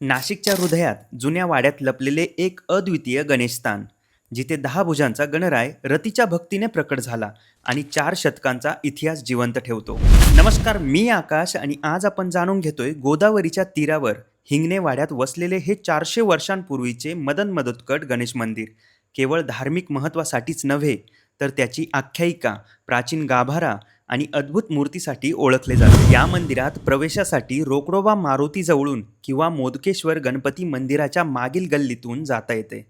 नाशिकच्या हृदयात जुन्या वाड्यात लपलेले एक अद्वितीय गणेशस्थान जिथे दहा भुजांचा गणराय रतीच्या भक्तीने प्रकट झाला आणि चार शतकांचा इतिहास जिवंत ठेवतो. नमस्कार मी आकाश आणि आज आपण जाणून घेतोय गोदावरीच्या तीरावर हिंगणे वाड्यात वसलेले हे चारशे वर्षांपूर्वीचे मदन मदतकट गणेश मंदिर. केवळ धार्मिक महत्त्वासाठीच नव्हे तर त्याची आख्यायिका प्राचीन गाभारा आणि अद्भुत मूर्तीसाठी ओळखले जाते. या मंदिरात प्रवेशासाठी रोकडोबा मारुतीजवळून किंवा मोदकेश्वर गणपती मंदिराच्या मागील गल्लीतून जाता येते.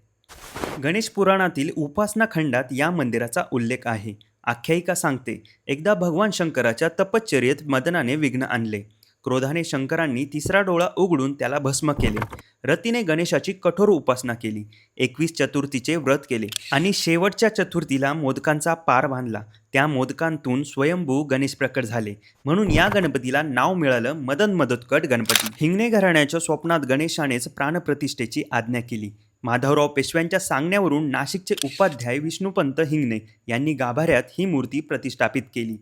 गणेश पुराणातील उपासना खंडात या मंदिराचा उल्लेख आहे. आख्यायिका सांगते एकदा भगवान शंकराच्या तपश्चर्येत मदनाने विघ्न आणले. क्रोधाने शंकरांनी तिसरा डोळा उघडून त्याला भस्म केले. रतीने गणेशाची कठोर उपासना केली. एकवीस चतुर्थीचे व्रत केले आणि शेवटच्या चतुर्थीला मोदकांचा पार बांधला. त्या मोदकांतून स्वयंभू गणेश प्रकट झाले. म्हणून या गणपतीला नाव मिळालं मदन मदतकट गणपती. हिंगणे घराण्याच्या स्वप्नात गणेशानेच प्राणप्रतिष्ठेची आज्ञा केली. माधवराव पेशव्यांच्या सांगण्यावरून नाशिकचे उपाध्याय विष्णुपंत हिंगणे यांनी गाभाऱ्यात ही मूर्ती प्रतिष्ठापित केली.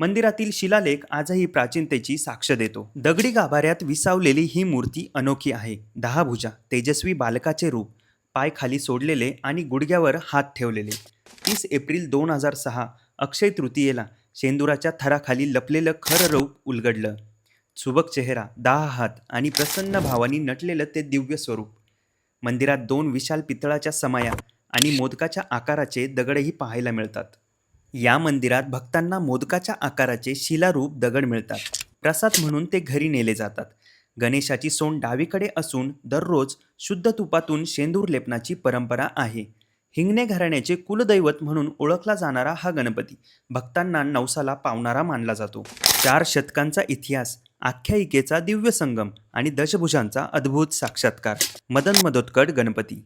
मंदिरातील शिलालेख आजही प्राचीनतेची साक्ष देतो. दगडी गाभाऱ्यात विसावलेली ही मूर्ती अनोखी आहे. दहा भुजा तेजस्वी बालकाचे रूप पाय खाली सोडलेले आणि गुडघ्यावर हात ठेवलेले. तीस एप्रिल दोन हजार सहा अक्षय तृतीयेला शेंदुराच्या थराखाली लपलेलं खरं रूप उलगडलं. सुबक चेहरा दहा हात आणि प्रसन्न भावानी नटलेलं ते दिव्य स्वरूप. मंदिरात दोन विशाल पितळाच्या समाया आणि मोदकाच्या आकाराचे दगडही पाहायला मिळतात. या मंदिरात भक्तांना मोदकाच्या आकाराचे शिलारूप दगड मिळतात. प्रसाद म्हणून ते घरी नेले जातात. गणेशाची सोंड डावीकडे असून दररोज शुद्ध तुपातून शेंदूर लेपनाची परंपरा आहे. हिंगणे घराण्याचे कुलदैवत म्हणून ओळखला जाणारा हा गणपती भक्तांना नवसाला पावणारा मानला जातो. चार शतकांचा इतिहास आख्यायिकेचा दिव्य संगम आणि दशभुजांचा अद्भुत साक्षात्कार. मदन मदोत्कट गणपती